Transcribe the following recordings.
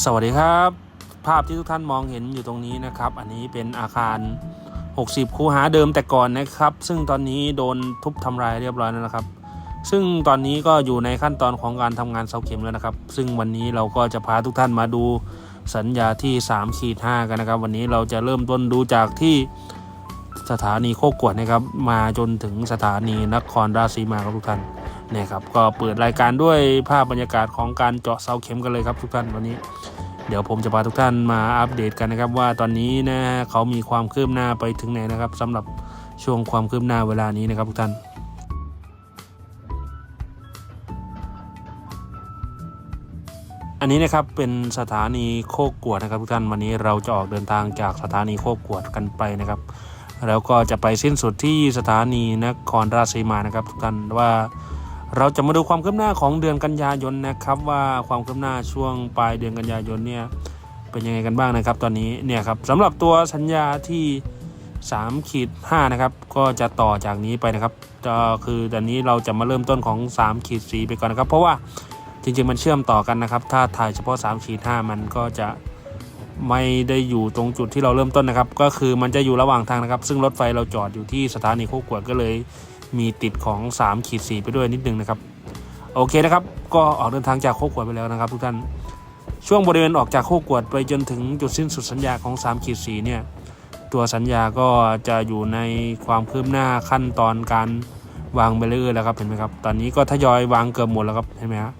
สวัสดีครับ ภาพที่ทุกท่านมองเห็นอยู่ตรงนี้นะครับ อันนี้เป็นอาคาร 60 คูหาเดิมแต่ก่อนนะครับ ซึ่งตอนนี้โดนทุบทำลายเรียบร้อยแล้วนะครับ ซึ่งตอนนี้ก็อยู่ในขั้นตอนของการทำงานเสาเข็มแล้วนะครับ ซึ่งวันนี้เราก็จะพาทุกท่านมาดูสัญญาที่3ขีด5กันนะครับ วันนี้เราจะเริ่มต้นดูจากที่สถานีโคกวดนะครับมาจนถึงสถานีนครราชสีมาครับทุกท่านเนี่ยครับก็เปิดรายการด้วยภาพบรรยากาศของการเจาะเสาเข็มกันเลยครับทุกท่านวันนี้ เดี๋ยวผมจะพาทุกท่านมาอัปเดตกันนะครับ ว่าตอนนี้นะเขามีความคืบหน้าไปถึงไหนนะครับสำหรับช่วงความคืบหน้าเวลานี้นะครับทุกท่านอันนี้นะครับเป็นสถานีโคกกวดนะครับทุกท่านวันนี้เราจะออกเดินทางจากสถานีโคกกวดกันไปนะครับ แล้วก็จะไปสิ้นสุดที่สถานีนครราชสีมานะครับทุกท่านว่า เราจะมาดูความคืบหน้าของเดือนกันยายนนะครับ ว่าความคืบหน้าช่วงปลายเดือนกันยายนเนี่ยเป็นยังไงกันบ้างนะครับ ตอนนี้เนี่ยครับสำหรับตัวสัญญาที่3ขีด5นะครับก็จะต่อจากนี้ไปนะครับก็คือตอนนี้เราจะมาเริ่มต้นของ3ขีด4ไปก่อนนะครับ เพราะว่าจริงๆมันเชื่อมต่อกันนะครับ ถ้าถ่ายเฉพาะ3ขีด5มันก็จะไม่ได้อยู่ตรงจุดที่เราเริ่มต้นนะครับ ก็คือมันจะอยู่ระหว่างทางนะครับ ซึ่งรถไฟเราจอดอยู่ที่สถานีโคกวดก็เลย มีติดของ3ขีดสีไปด้วยนิดนึงนะครับ โอเคนะครับ ก็ออกเดินทางจากโคกวดไปแล้วนะครับ ทุกท่านช่วงบริเวณออกจากโคกวดไปจนถึงจุดสิ้นสุดสัญญาของ3ขีดสีเนี่ยตัวสัญญาก็จะอยู่ในความคืบหน้าขั้นตอนการวางเบลเลอร์แล้วครับเห็นไหมครับ ตอนนี้ก็ทยอยวางเกือบหมดแล้วครับเห็นไหมฮะ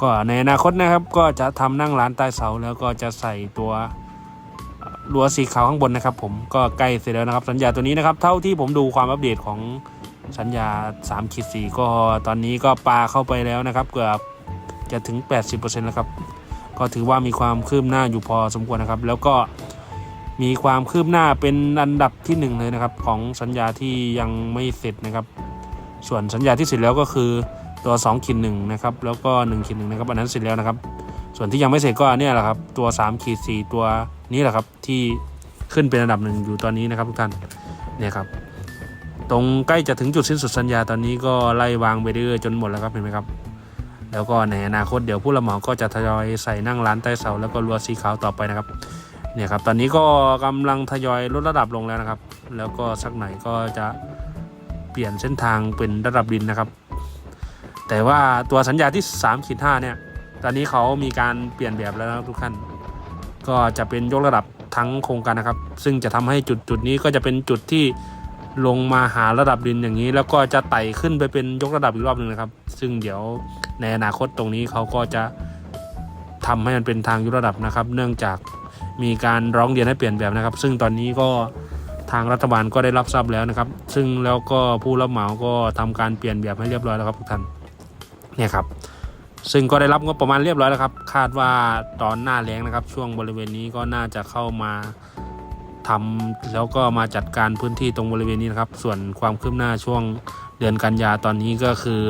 ก็ในอนาคตนะครับก็จะทำนั่งร้านใต้เสาแล้วก็จะใส่ตัวรั้วสีขาวข้างบนนะครับ ผมก็ใกล้เสร็จแล้วนะครับ สัญญาตัวนี้นะครับ เท่าที่ผมดูความอัปเดตของ สัญญา3ขีด4ก็ตอนนี้ก็ปลาเข้าไปแล้วนะครับ เกือบจะถึง 80%แล้วครับ ก็ถือว่ามีความคืบหน้าอยู่พอสมควรนะครับ แล้วก็มีความคืบหน้าเป็นอันดับที่ 1 เลยนะครับ ของสัญญาที่ยังไม่เสร็จนะครับ ส่วนสัญญาที่เสร็จแล้วก็คือตัว2ขีด1นะครับแล้วก็1ขีด1นะครับอันนั้นเสร็จแล้วนะครับ ส่วนที่ยังไม่เสร็จก็เนี่ยแหละครับตัว3ขีด4ตัวนี้แหละครับที่ขึ้นเป็นอันดับหนึ่งอยู่ตอนนี้นะครับทุกท่านเนี่ยครับ ตรงใกล้จะถึงจุดสิ้นสุดสัญญาตอนนี้ก็ไล่วางไปเรื่อยๆจนหมดแล้วครับเห็นไหมครับ แล้วก็ในอนาคตเดี๋ยวผู้รับเหมาก็จะทยอยใส่นั่งร้านใต้เสาแล้วก็รั้วสีขาวต่อไปนะครับเนี่ยครับตอนนี้ก็กำลังทยอยลดระดับลงแล้วนะครับ แล้วก็สักไหนก็จะเปลี่ยนเส้นทางเป็นระดับดินนะครับ แต่ว่าตัวสัญญาที่3ขีด5เนี่ยตอนนี้เขามีการเปลี่ยนแบบแล้วนะทุกท่านก็จะเป็นยกระดับทั้งโครงการนะครับ ซึ่งจะทำให้จุดจุดนี้ก็จะเป็นจุดที่ ลงมาหาระดับดินอย่างนี้ แล้วก็จะไต่ขึ้นไปเป็นยกระดับอีกรอบหนึ่งนะครับ ซึ่งเดี๋ยวในอนาคตตรงนี้เขาก็จะทำให้มันเป็นทางยกระดับนะครับ เนื่องจากมีการร้องเรียนให้เปลี่ยนแบบนะครับ ซึ่งตอนนี้ก็ทางรัฐบาลก็ได้รับทราบแล้วนะครับ ซึ่งแล้วก็ผู้รับเหมาก็ทำการเปลี่ยนแบบให้เรียบร้อยแล้วครับทุกท่านเนี่ยครับ ซึ่งก็ได้รับงบประมาณเรียบร้อยแล้วครับ คาดว่าตอนหน้าแล้งนะครับ ช่วงบริเวณนี้ก็น่าจะเข้ามา ทำแล้วก็มาจัดการพื้นที่ตรงบริเวณนี้นะครับ ส่วนความคืบหน้าช่วงเดือนกันยาตอนนี้ก็คือ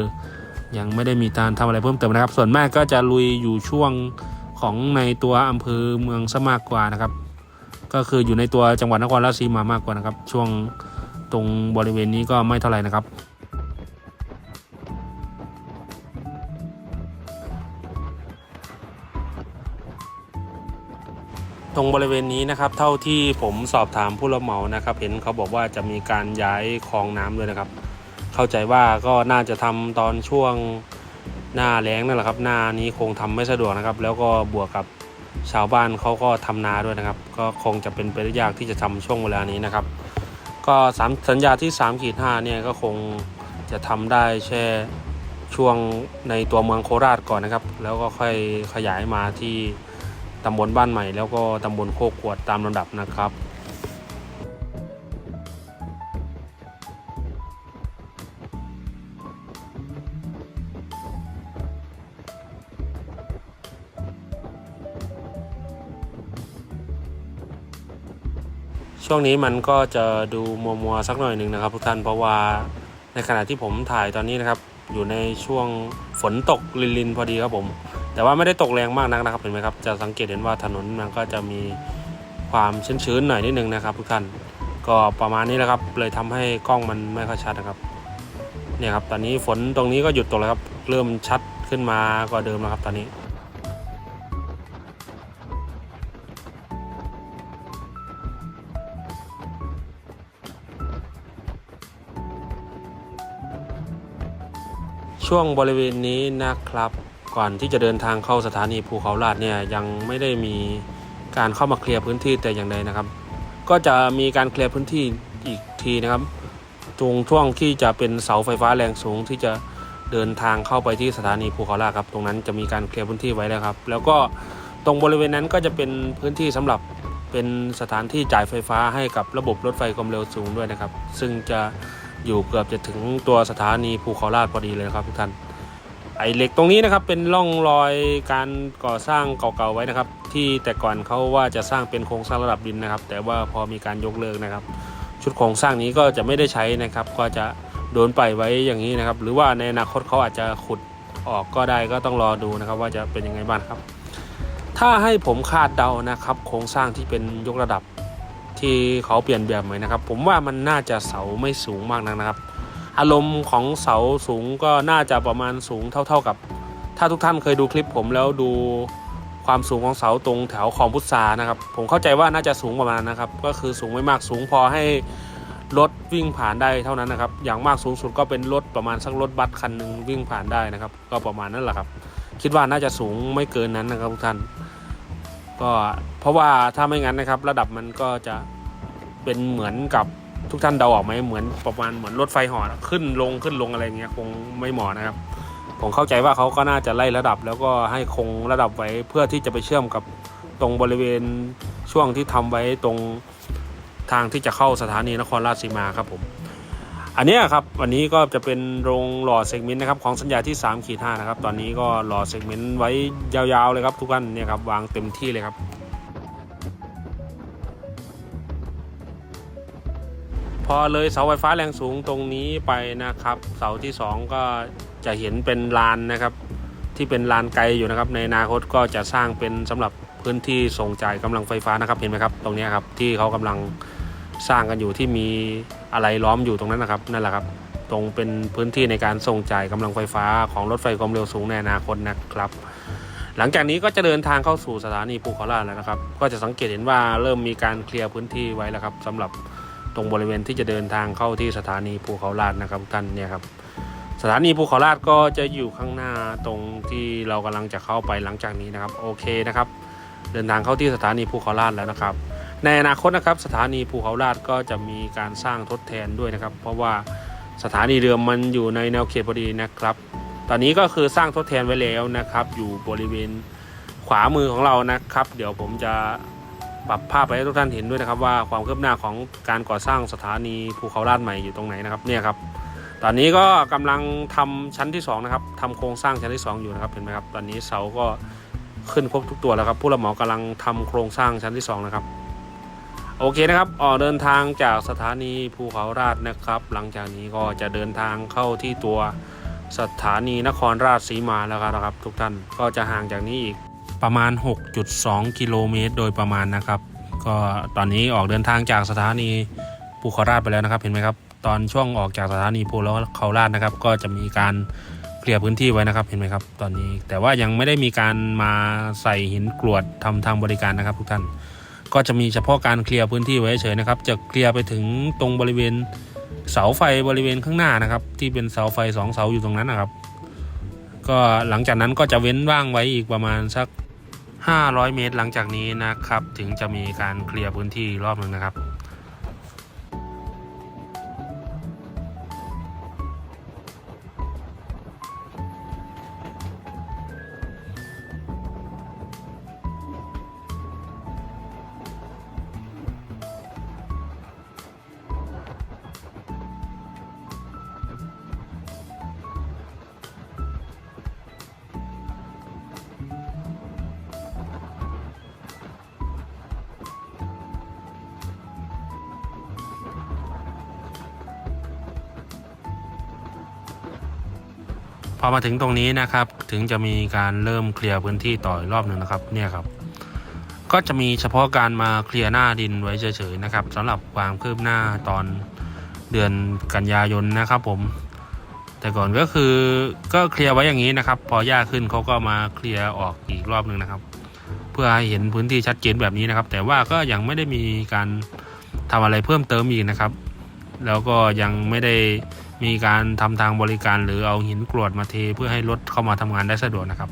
ยังไม่ได้มีการทำอะไรเพิ่มเติมนะครับ ส่วนมากก็จะลุยอยู่ช่วงของในตัวอำเภอเมืองซะมากกว่านะครับ ก็คืออยู่ในตัวจังหวัดนครราชสีมามากกว่านะครับ ช่วงตรงบริเวณนี้ก็ไม่เท่าไหร่นะครับ ตรงบริเวณนี้นะครับ เท่าที่ผมสอบถามผู้รับเหมานะครับ เห็นเขาบอกว่าจะมีการย้ายคลองน้ำด้วยนะครับ เข้าใจว่าก็น่าจะทำตอนช่วงหน้าแล้งนั่นแหละครับ หน้านี้คงทำไม่สะดวกนะครับ แล้วก็บวกกับชาวบ้านเขาก็ทำนาด้วยนะครับ ก็คงจะเป็นไปได้ยากที่จะทำช่วงเวลานี้นะครับ ก็สสัญญาที่3ขีด5เนี่ยก็คงจะทำได้แค่ช่วงในตัวเมืองโคราชก่อนนะครับ แล้วก็ค่อยขยายมาที่ ตำบลบ้านใหม่แล้วก็ตำบลโคกขวดตามลำดับนะครับช่วงนี้มันก็จะดูมัวมัวๆสักหน่อยหนึ่งนะครับ ทุกท่านเพราะว่าในขณะที่ผมถ่ายตอนนี้นะครับ อยู่ในช่วงฝนตกลินๆพอดีครับผม แต่ว่าไม่ได้ตกแรงมากนักนะครับเห็นไหมครับจะสังเกตเห็นว่าถนนมันก็จะมีความชื้นๆหน่อยนิดนึงนะครับ ทุกท่านก็ประมาณนี้แหละครับ เลยทำให้กล้องมันไม่ค่อยชัดนะครับเนี่ยครับตอนนี้ฝนตรงนี้ก็หยุดตกแล้วครับ เริ่มชัดขึ้นมาก็เดิมแล้วครับตอนนี้ช่วงบริเวณนี้นะครับ ก่อนที่จะเดินทางเข้าสถานีภูเขาลาดเนี่ยยังไม่ได้มีการเข้ามาเคลียร์พื้นที่แต่อย่างใดนะครับ ก็จะมีการเคลียร์พื้นที่อีกทีนะครับตรงช่วงที่จะเป็นเสาไฟฟ้าแรงสูงที่จะเดินทางเข้าไปที่สถานีภูเขาลาดครับ ตรงนั้นจะมีการเคลียร์พื้นที่ไว้แล้วครับ แล้วก็ตรงบริเวณนั้นก็จะเป็นพื้นที่สำหรับเป็นสถานที่จ่ายไฟฟ้าให้กับระบบรถไฟความเร็วสูงด้วยนะครับ ซึ่งจะอยู่เกือบจะถึงตัวสถานีภูเขาลาดพอดีเลยนะครับทุกท่าน ไอเหล็กตรงนี้นะครับเป็นร่องรอยการก่อสร้างเก่าๆไว้นะครับ ที่แต่ก่อนเขาว่าจะสร้างเป็นโครงสร้างระดับดินนะครับ แต่ว่าพอมีการยกเลิกนะครับ ชุดโครงสร้างนี้ก็จะไม่ได้ใช้นะครับ ก็จะโดนปล่อยไว้อย่างนี้นะครับ หรือว่าในอนาคตเขาอาจจะขุดออกก็ได้ก็ต้องรอดูนะครับ ว่าจะเป็นยังไงบ้างครับ ถ้าให้ผมคาดเดานะครับ โครงสร้างที่เป็นยกระดับที่เขาเปลี่ยนแบบใหม่นะครับ ผมว่ามันน่าจะเสาไม่สูงมากนักนะครับ อารมณ์ของเสาสูงก็น่าจะประมาณสูงเท่า ๆกับ ถ้าทุกท่านเคยดูคลิปผมแล้วดูความสูงของเสาตรงแถวคลองพุทรานะครับ ผมเข้าใจว่าน่าจะสูงประมาณนะครับ ก็คือสูงไม่มากสูงพอให้รถวิ่งผ่านได้เท่านั้นนะครับ อย่างมากสูงสุดก็เป็นรถประมาณสักรถบัสคันหนึ่งวิ่งผ่านได้นะครับ ก็ประมาณนั้นแหละครับ คิดว่าน่าจะสูงไม่เกินนั้นนะครับทุกท่าน ก็เพราะว่าถ้าไม่งั้นนะครับ ระดับมันก็จะเป็นเหมือนกับ ทุกท่านเดาออกไหมเหมือนประมาณเหมือนรถไฟหอนะขึ้นลงขึ้นลงอะไรเงี้ยคงไม่เหมาะนะครับ ผมเข้าใจว่าเขาก็น่าจะไล่ระดับ แล้วก็ให้คงระดับไว้เพื่อที่จะไปเชื่อมกับตรงบริเวณช่วงที่ทำไว้ตรงทางที่จะเข้าสถานีนครราชสีมาครับผม อันเนี้ยครับวันนี้ก็จะเป็นโรงหล่อเซกเมนต์นะครับของสัญญาที่3ขีด5นะครับ ตอนนี้ก็หล่อเซกเมนต์ไว้ยาวๆเลยครับทุกท่านเนี่ยครับวางเต็มที่เลยครับ พอเลยเสาไฟฟ้าแรงสูงตรงนี้ไปนะครับ เสาที่ 2 ก็จะเห็นเป็นลานนะครับ ที่เป็นลานไกลอยู่นะครับ ในอนาคตก็จะสร้างเป็นสำหรับพื้นที่ส่งจ่ายกำลังไฟฟ้านะครับเห็นไหมครับ ตรงนี้ครับที่เขากำลังสร้างกันอยู่ที่มีอะไรล้อมอยู่ตรงนั้นนะครับนั่นแหละครับ ตรงเป็นพื้นที่ในการส่งจ่ายกำลังไฟฟ้าของรถไฟความเร็วสูงในอนาคตนะครับ หลังจากนี้ก็จะเดินทางเข้าสู่สถานีภูเขาลาแล้วนะครับ ก็จะสังเกตเห็นว่าเริ่มมีการเคลียร์พื้นที่ไว้แล้วครับสำหรับ ตรงบริเวณที่จะเดินทางเข้าที่สถานีภูเขาลาดนะครับท่านเนี่ยครับสถานีภูเขาลาดก็จะอยู่ข้างหน้าตรงที่เรากำลังจะเข้าไปหลังจากนี้นะครับโอเคนะครับ เดินทางเข้าที่สถานีภูเขาลาดแล้วนะครับ ในอนาคตนะครับสถานีภูเขาลาดก็จะมีการสร้างทดแทนด้วยนะครับ เพราะว่าสถานีเรือมันอยู่ในแนวเขตพอดีนะครับ ตอนนี้ก็คือสร้างทดแทนไว้แล้วนะครับ อยู่บริเวณขวามือของเรานะครับ เดี๋ยวผมจะ ปรับภาพไปให้ทุกท่านเห็นด้วยนะครับ ว่าความคืบหน้าของการก่อสร้างสถานีภูเขาลาดใหม่อยู่ตรงไหนนะครับเนี่ยครับ ตอนนี้ก็กำลังทำชั้นที่สองนะครับทำโครงสร้างชั้นที่สองอยู่นะครับเห็นไหมครับ ตอนนี้เสาก็ขึ้นครบทุกตัวแล้วครับ ผู้รับเหมากำลังทำโครงสร้างชั้นที่สองนะครับโอเคนะครับออกเดินทางจากสถานีภูเขาราชนะครับ หลังจากนี้ก็จะเดินทางเข้าที่ตัวสถานีนครราชสีมาแล้วครับทุกท่านก็จะห่างจากนี้อีก ประมาณ 6.2 กิโลเมตร โดยประมาณนะครับ ก็ตอนนี้ออกเดินทางจากสถานีภูเขาราชไปแล้วนะครับ เห็นไหมครับ ตอนช่วงออกจากสถานีภูเขาราชนะครับ ก็จะมีการเคลียร์พื้นที่ไว้นะครับ เห็นไหมครับ ตอนนี้ แต่ว่ายังไม่ได้มีการมาใส่หินกรวดทำทางบริการนะครับ ทุกท่าน ก็จะมีเฉพาะการเคลียร์พื้นที่ไว้เฉยนะครับ จะเคลียร์ไปถึงตรงบริเวณเสาไฟบริเวณข้างหน้านะครับ ที่เป็นเสาไฟสองเสาอยู่ตรงนั้นนะครับ ก็หลังจากนั้นก็จะเว้นว่างไว้อีกประมาณสัก 500 เมตรหลังจากนี้นะครับ ถึงจะมีการเคลียร์พื้นที่รอบหนึ่งนะครับ อมาถึงตรงนี้นะครับ ถึงจะมีการเริ่มเคลียร์พื้นที่ต่ออีกรอบหนึ่งนะครับ เนี่ยครับ ก็จะมีเฉพาะการมาเคลียร์หน้าดินไว้เฉยๆนะครับสำหรับความคืบหน้าตอนเดือนกันยายนนะครับ ผม แต่ก่อนก็คือก็เคลียร์ไว้อย่างนี้นะครับ พอหญ้าขึ้นเขาก็มาเคลียร์ออกอีกรอบหนึ่งนะครับ เพื่อให้เห็นพื้นที่ชัดเจนแบบนี้นะครับ แต่ว่าก็ยังไม่ได้มีการทำอะไรเพิ่มเติมอีกนะครับ แล้วก็ยังไม่ได้มีการทำทางบริการหรือเอาหินกรวดมาเทเพื่อให้รถเข้ามาทำงานได้สะดวกนะครับ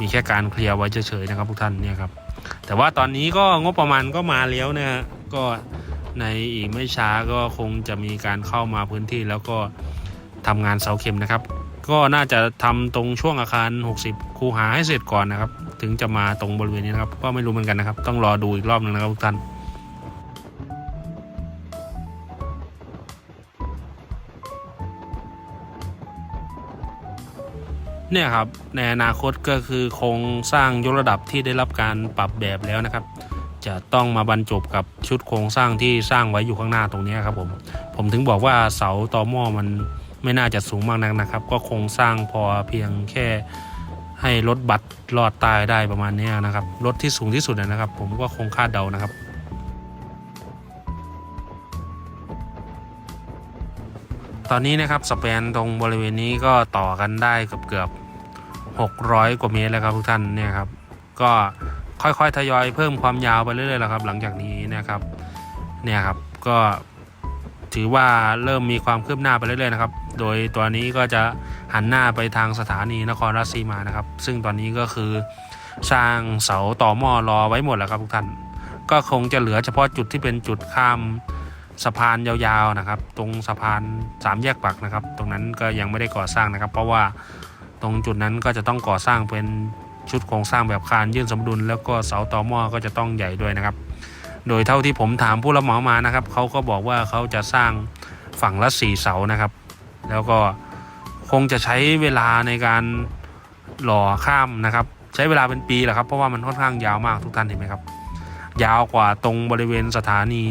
มีแค่การเคลียร์ไว้เฉยๆนะครับทุกท่านเนี่ยครับแต่ว่าตอนนี้ก็งบประมาณก็มาแล้วนะฮะก็ในอีกไม่ช้าก็คงจะมีการเข้ามาพื้นที่แล้วก็ทำงานเสาเข็มนะครับ ก็น่าจะทำตรงช่วงอาคาร 60 คูหาให้เสร็จก่อนนะครับ ถึงจะมาตรงบริเวณนี้นะครับ ก็ไม่รู้เหมือนกันนะครับ ต้องรอดูอีกรอบหนึงนะครับทุกท่าน เนี่ยครับในอนาคตก็คือโครงสร้างยกระดับที่ได้รับการปรับแบบแล้วนะครับ จะต้องมาบรรจบกับชุดโครงสร้างที่สร้างไว้อยู่ข้างหน้าตรงนี้ครับผมผมถึงบอกว่าเสาต่อหม้อมันไม่น่าจะสูงมากนักนะครับ ก็โครงสร้างพอเพียงแค่ให้รถบัสลอดตายได้ประมาณนี้นะครับรถที่สูงที่สุดนะครับ ผมก็คงคาดเดานะครับ ตอนนี้นะครับสเปนตรงบริเวณนี้ก็ต่อกันได้เกือบเกือบ600 กว่าเมตรแล้วครับทุกท่านเนี่ยครับ ก็ค่อยๆทยอยเพิ่มความยาวไปเรื่อยๆแล้วครับ หลังจากนี้นะครับเนี่ยครับก็ถือว่าเริ่มมีความคืบหน้าไปเรื่อยๆนะครับ โดยตัวนี้ก็จะหันหน้าไปทางสถานีนครราชสีมานะครับ ซึ่งตอนนี้ก็คือสร้างเสาต่อหม้อรอไว้หมดแล้วครับทุกท่าน ก็คงจะเหลือเฉพาะจุดที่เป็นจุดข้าม สะพานยาวๆนะครับ ตรงสะพานสามแยกปักนะครับ ตรงนั้นก็ยังไม่ได้ก่อสร้างนะครับ เพราะว่าตรงจุดนั้นก็จะต้องก่อสร้างเป็นชุดโครงสร้างแบบคานยื่นสมดุล แล้วก็เสาต่อหม้อก็จะต้องใหญ่ด้วยนะครับ โดยเท่าที่ผมถามผู้รับเหมามานะครับเขาก็บอกว่าเขาจะสร้างฝั่งละสี่เสานะครับ แล้วก็คงจะใช้เวลาในการหล่อข้ามนะครับ ใช้เวลาเป็นปีแหละครับเพราะว่ามันค่อนข้างยาวมากทุกท่านเห็นไหมครับ ยาวกว่าตรงบริเวณสถานี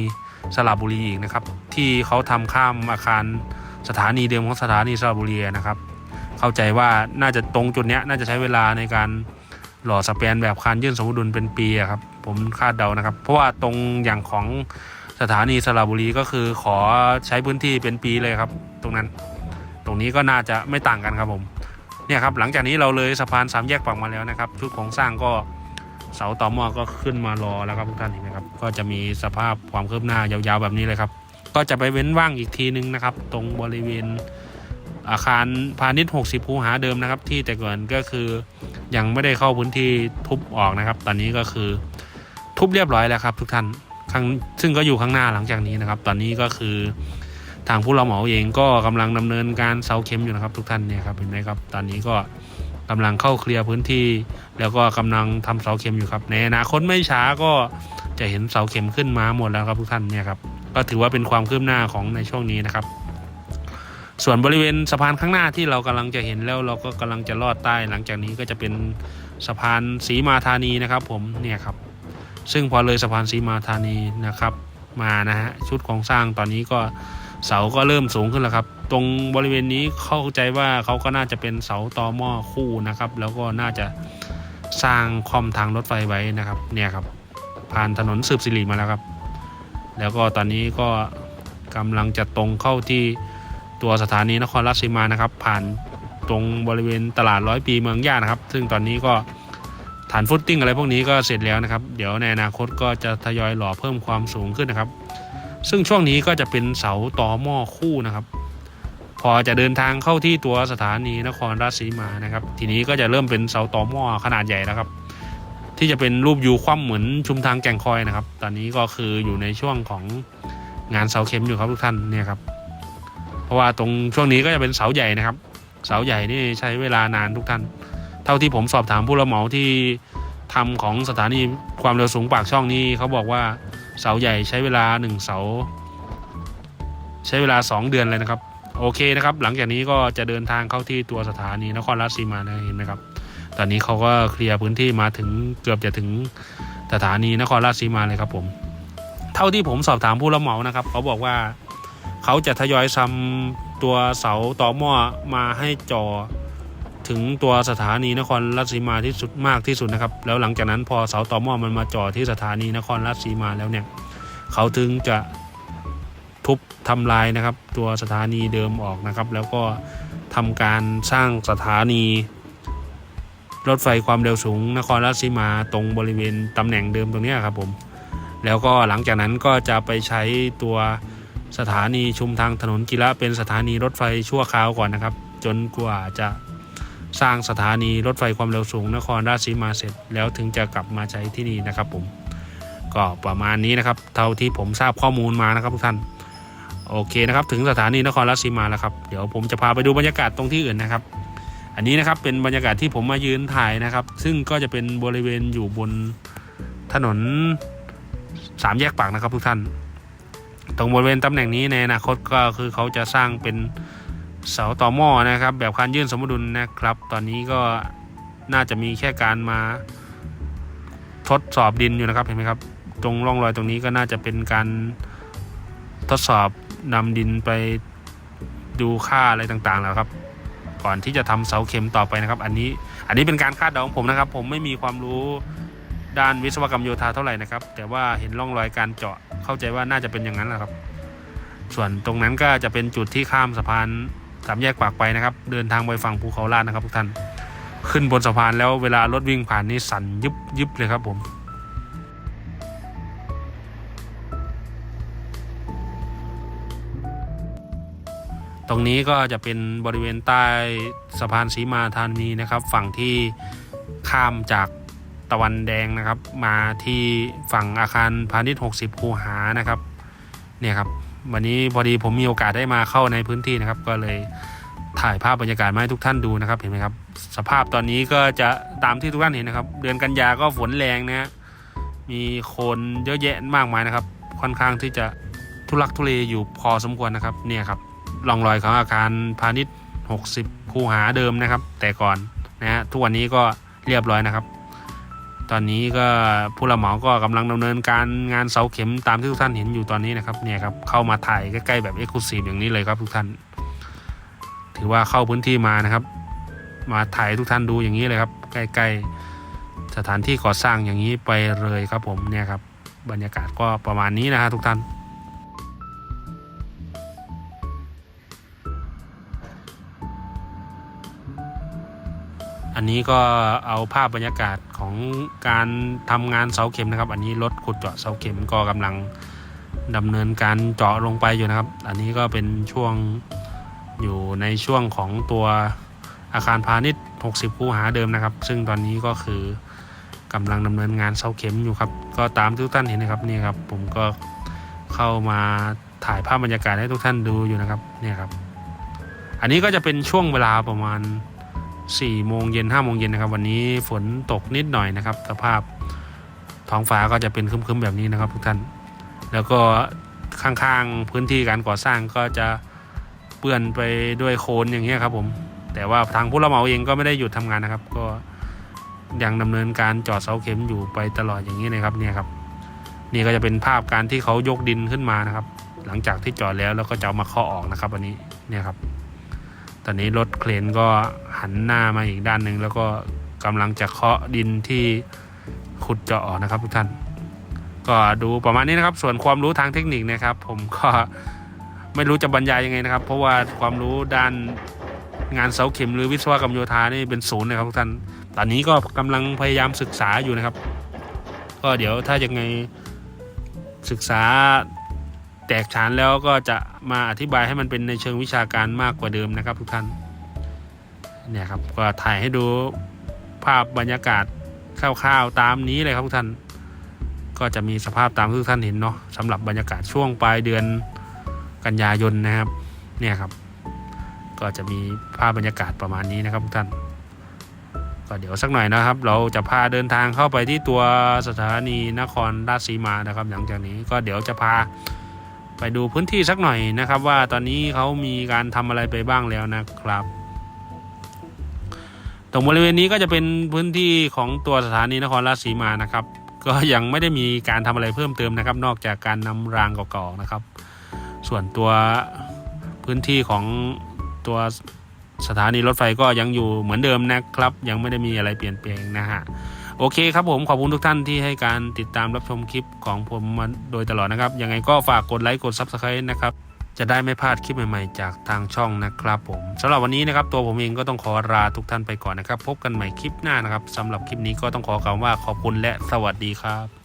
สระบุรีอีกนะครับ ที่เขาทำข้ามอาคารสถานีเดิมของสถานีสระบุรีนะครับ เข้าใจว่าน่าจะตรงจุดนี้น่าจะใช้เวลาในการหล่อสเปนแบบคานยื่นสมดุลเป็นปีอะครับ ผมคาดเดานะครับ เพราะว่าตรงอย่างของสถานีสระบุรีก็คือขอใช้พื้นที่เป็นปีเลยครับ ตรงนั้น ตรงนี้ก็น่าจะไม่ต่างกันครับผมเนี่ยครับหลังจากนี้เราเลยสะพานสามแยกปักมาแล้วนะครับ ชุดโครงสร้างก็ เสาต่อหม้อก็ขึ้นมารอแล้วครับทุกท่านเห็นไหมครับ ก็จะมีสภาพความคืบหน้ายาวๆแบบนี้เลยครับ ก็จะไปเว้นว่างอีกทีนึงนะครับ ตรงบริเวณอาคารพาณิชย์ 60 คูหาเดิมนะครับ ที่แต่ก่อนก็คือยังไม่ได้เข้าพื้นที่ทุบออกนะครับ ตอนนี้ก็คือทุบเรียบร้อยแล้วครับ ทุกท่านข้างซึ่งก็อยู่ข้างหน้าหลังจากนี้นะครับ ตอนนี้ก็คือทางผู้รับเหมาเองก็กำลังดำเนินการเสาเข็มอยู่นะครับ ทุกท่านเนี่ยครับเห็นไหมครับ ตอนนี้ก็ กำลังเข้าเคลียร์พื้นที่ แล้วก็กำลังทำเสาเข็มอยู่ครับ ในอนาคตไม่ช้าก็จะเห็นเสาเข็มขึ้นมาหมดแล้วครับทุกท่านเนี่ยครับก็ถือว่าเป็นความคืบหน้าของในช่วงนี้นะครับ ส่วนบริเวณสะพานข้างหน้าที่เรากำลังจะเห็นแล้วเราก็กำลังจะลอดใต้ หลังจากนี้ก็จะเป็นสะพานสีมาธานีนะครับ ผมเนี่ยครับ ซึ่งพอเลยสะพานสีมาธานีนะครับ มานะฮะชุดโครงสร้างตอนนี้ก็เสาก็เริ่มสูงขึ้นแล้วครับ ตรงบริเวณนี้เข้าใจว่าเขาก็น่าจะเป็นเสาตอหม้อคู่นะครับ แล้วก็น่าจะสร้างคอมทางรถไฟไว้นะครับเนี่ยครับ ผ่านถนนสืบสิริมาแล้วครับ แล้วก็ตอนนี้ก็กำลังจะตรงเข้าที่ตัวสถานีนครราชสีมานะครับ ผ่านตรงบริเวณตลาดร้อยปีเมืองย่านะครับ ซึ่งตอนนี้ก็ฐานฟุตติ้งอะไรพวกนี้ก็เสร็จแล้วนะครับ เดี๋ยวในอนาคตก็จะทยอยหล่อเพิ่มความสูงขึ้นนะครับ ซึ่งช่วงนี้ก็จะเป็นเสาต่อหม้อคู่นะครับ พอจะเดินทางเข้าที่ตัวสถานีนครราชสีมานะครับ ทีนี้ก็จะเริ่มเป็นเสาต่อหม้อขนาดใหญ่แล้วครับ ที่จะเป็นรูปยูคว่ำเหมือนชุมทางแก่งคอยนะครับ ตอนนี้ก็คืออยู่ในช่วงของงานเสาเข็มอยู่ครับทุกท่านเนี่ยครับ เพราะว่าตรงช่วงนี้ก็จะเป็นเสาใหญ่นะครับ เสาใหญ่นี่ใช้เวลานานทุกท่าน เท่าที่ผมสอบถามผู้รับเหมาที่ทำของสถานีความเร็วสูงปากช่องนี้เขาบอกว่าเสาใหญ่ใช้เวลาหนึ่งเสาใช้เวลา 2 เดือนเลยนะครับ โอเคนะครับ หลังจากนี้ก็จะเดินทางเข้าที่ตัวสถานีนครราชสีมานะเห็นไหมครับ ตอนนี้เขาก็เคลียร์พื้นที่มาถึงเกือบจะถึงสถานีนครราชสีมาเลยครับผม เท่าที่ผมสอบถามผู้รับเหมานะครับ เขาบอกว่าเขาจะทยอยทำตัวเสาต่อหม้อมาให้จอถึงตัวสถานีนครราชสีมาที่สุดมากที่สุดนะครับ แล้วหลังจากนั้นพอเสาต่อหม้อมันมาจอที่สถานีนครราชสีมาแล้วเนี่ย เขาถึงจะ ทุบทำลายนะครับ ตัวสถานีเดิมออกนะครับ แล้วก็ทำการสร้างสถานี รถไฟความเร็วสูง นครราชสีมาตรงบริเวณตำแหน่งเดิมตรงนี้ครับผมแล้วก็หลังจากนั้นก็จะไปใช้ตัวสถานีชุมทางถนนกีฬาเป็นสถานีรถไฟชั่วคราวก่อนนะครับ จนกว่าจะสร้างสถานีรถไฟความเร็วสูง นครราชสีมาเสร็จ แล้วถึงจะกลับมาใช้ที่นี่นะครับผมก็ประมาณนี้นะครับ เท่าที่ผมทราบข้อมูลมานะครับทุกท่าน โอเคนะครับ ถึงสถานีนครราชสีมาแล้วครับ เดี๋ยวผมจะพาไปดูบรรยากาศตรงที่อื่นนะครับ อันนี้นะครับเป็นบรรยากาศที่ผมมายืนถ่ายนะครับ ซึ่งก็จะเป็นบริเวณอยู่บนถนนสามแยกปากนะครับทุกท่าน ตรงบริเวณตำแหน่งนี้ในอนาคตก็คือเขาจะสร้างเป็นเสาต่อหม้อนะครับ แบบคันยื่นสมดุลนะครับ ตอนนี้ก็น่าจะมีแค่การมาทดสอบดินอยู่นะครับเห็นไหมครับ ตรงร่องรอยตรงนี้ก็น่าจะเป็นการทดสอบ นำดินไปดูค่าอะไรต่างๆแล้วครับ ก่อนที่จะทำเสาเข็มต่อไปนะครับ อันนี้อันนี้เป็นการคาดเดาของผมนะครับ ผมไม่มีความรู้ด้านวิศวกรรมโยธาเท่าไหร่นะครับ แต่ว่าเห็นร่องรอยการเจาะเข้าใจว่าน่าจะเป็นอย่างนั้นแหละครับ ส่วนตรงนั้นก็จะเป็นจุดที่ข้ามสะพานสามแยกปากไปนะครับ เดินทางไปฝั่งภูเขาลาดนะครับทุกท่าน ขึ้นบนสะพานแล้วเวลารถวิ่งผ่านนี่สั่นยุบยุบเลยครับผม ตรงนี้ก็จะเป็นบริเวณใต้สะพานสีมาธานีนะครับ ฝั่งที่ข้ามจากตะวันแดงนะครับ มาที่ฝั่งอาคารพาณิชย์ 60 คูหานะครับเนี่ยครับวันนี้พอดีผมมีโอกาสได้มาเข้าในพื้นที่นะครับ ก็เลยถ่ายภาพบรรยากาศมาให้ทุกท่านดูนะครับเห็นไหมครับ สภาพตอนนี้ก็จะตามที่ทุกท่านเห็นนะครับ เดือนกันยาก็ฝนแรงนะฮะมีโคลนเยอะแยะมากมายนะครับ ค่อนข้างที่จะทุลักทุเลอยู่พอสมควรนะครับเนี่ยครับ ร่องรอยของอาคารพาณิชย์ 60 คูหาเดิมนะครับ แต่ก่อนนะฮะทุกวันนี้ก็เรียบร้อยนะครับ ตอนนี้ก็ผู้รับเหมาก็กำลังดำเนินการงานเสาเข็มตามที่ทุกท่านเห็นอยู่ตอนนี้นะครับเนี่ยครับเข้ามาถ่ายใกล้ๆแบบเอ็กซ์คลูซีฟอย่างนี้เลยครับทุกท่าน ถือว่าเข้าพื้นที่มานะครับ มาถ่ายทุกท่านดูอย่างนี้เลยครับ ใกล้ๆสถานที่ก่อสร้างอย่างนี้ไปเลยครับผมเนี่ยครับบรรยากาศก็ประมาณนี้นะฮะทุกท่าน อันนี้ก็เอาภาพบรรยากาศของการทำงานเสาเข็มนะครับ อันนี้รถขุดเจาะเสาเข็มก็กำลังดำเนินการเจาะลงไปอยู่นะครับ อันนี้ก็เป็นช่วงอยู่ในช่วงของตัวอาคารพาณิชย์ 60 คูหาเดิมนะครับ ซึ่งตอนนี้ก็คือกำลังดำเนินงานเสาเข็มอยู่ครับ ก็ตามทุกท่านเห็นนะครับนี่ครับ ผมก็เข้ามาถ่ายภาพบรรยากาศให้ทุกท่านดูอยู่นะครับเนี่ยครับ อันนี้ก็จะเป็นช่วงเวลาประมาณ 4โมงเย็น5โมงเย็นนะครับ วันนี้ฝนตกนิดหน่อยนะครับ สภาพท้องฟ้าก็จะเป็นครึมๆแบบนี้นะครับทุกท่าน แล้วก็ข้างๆพื้นที่การก่อสร้างก็จะเปื้อนไปด้วยโคลนอย่างเงี้ยครับผม แต่ว่าทางผู้รับเหมาเองก็ไม่ได้หยุดทำงานนะครับ ก็ยังดำเนินการจอดเสาเข็มอยู่ไปตลอดอย่างนี้นะครับเนี่ยครับ นี่ก็จะเป็นภาพการที่เขายกดินขึ้นมานะครับ หลังจากที่จอดแล้วแล้วก็จะเอามาเคาะออกนะครับวันนี้เนี่ยครับ ตอนนี้รถเครนก็หันหน้ามาอีกด้านหนึ่งแล้วก็กำลังจะเคาะดินที่ขุดเจาะออกนะครับทุกท่าน ก็ดูประมาณนี้นะครับ ส่วนความรู้ทางเทคนิคนะครับ ผมก็ไม่รู้จะบรรยายยังไงนะครับ เพราะว่าความรู้ด้านงานเสาเข็มหรือวิศวกรรมโยธานี่เป็นศูนย์นะครับทุกท่าน ตอนนี้ก็กำลังพยายามศึกษาอยู่นะครับ ก็เดี๋ยวถ้ายังไงศึกษา แตกฉานแล้วก็จะมาอธิบายให้มันเป็นในเชิงวิชาการมากกว่าเดิมนะครับ ทุกท่านเนี่ยครับก็ถ่ายให้ดูภาพบรรยากาศคร่าวๆตามนี้เลยครับทุกท่านก็จะมีสภาพตามที่ทุกท่านเห็นเนาะสำหรับบรรยากาศช่วงปลายเดือนกันยายนนะครับเนี่ยครับ ก็จะมีภาพบรรยากาศประมาณนี้นะครับทุกท่านก็เดี๋ยวสักหน่อยนะครับ เราจะพาเดินทางเข้าไปที่ตัวสถานีนครราชสีมานะครับ หลังจากนี้ก็เดี๋ยวจะพา ไปดูพื้นที่สักหน่อยนะครับ ว่าตอนนี้เขามีการทำอะไรไปบ้างแล้วนะครับ ตรงบริเวณนี้ก็จะเป็นพื้นที่ของตัวสถานีนครราชสีมานะครับ ก็ยังไม่ได้มีการทำอะไรเพิ่มเติมนะครับ นอกจากการนำรางเก่าๆนะครับ ส่วนตัวพื้นที่ของตัวสถานีรถไฟก็ยังอยู่เหมือนเดิมนะครับ ยังไม่ได้มีอะไรเปลี่ยนแปลงนะฮะ โอเคครับผมขอบคุณทุกท่านที่ให้การติดตามรับชมคลิปของผมมาโดยตลอดนะครับ ยังไงก็ฝากกดไลค์กด Subscribe นะครับ จะได้ไม่พลาดคลิปใหม่ๆ จากทางช่องนะครับผมสำหรับวันนี้นะครับตัวผมเองก็ต้องขอลาทุกท่านไปก่อนนะครับ พบกันใหม่คลิปหน้านะครับสำหรับคลิปนี้ก็ต้องขอกล่าวว่าขอบคุณและสวัสดีครับ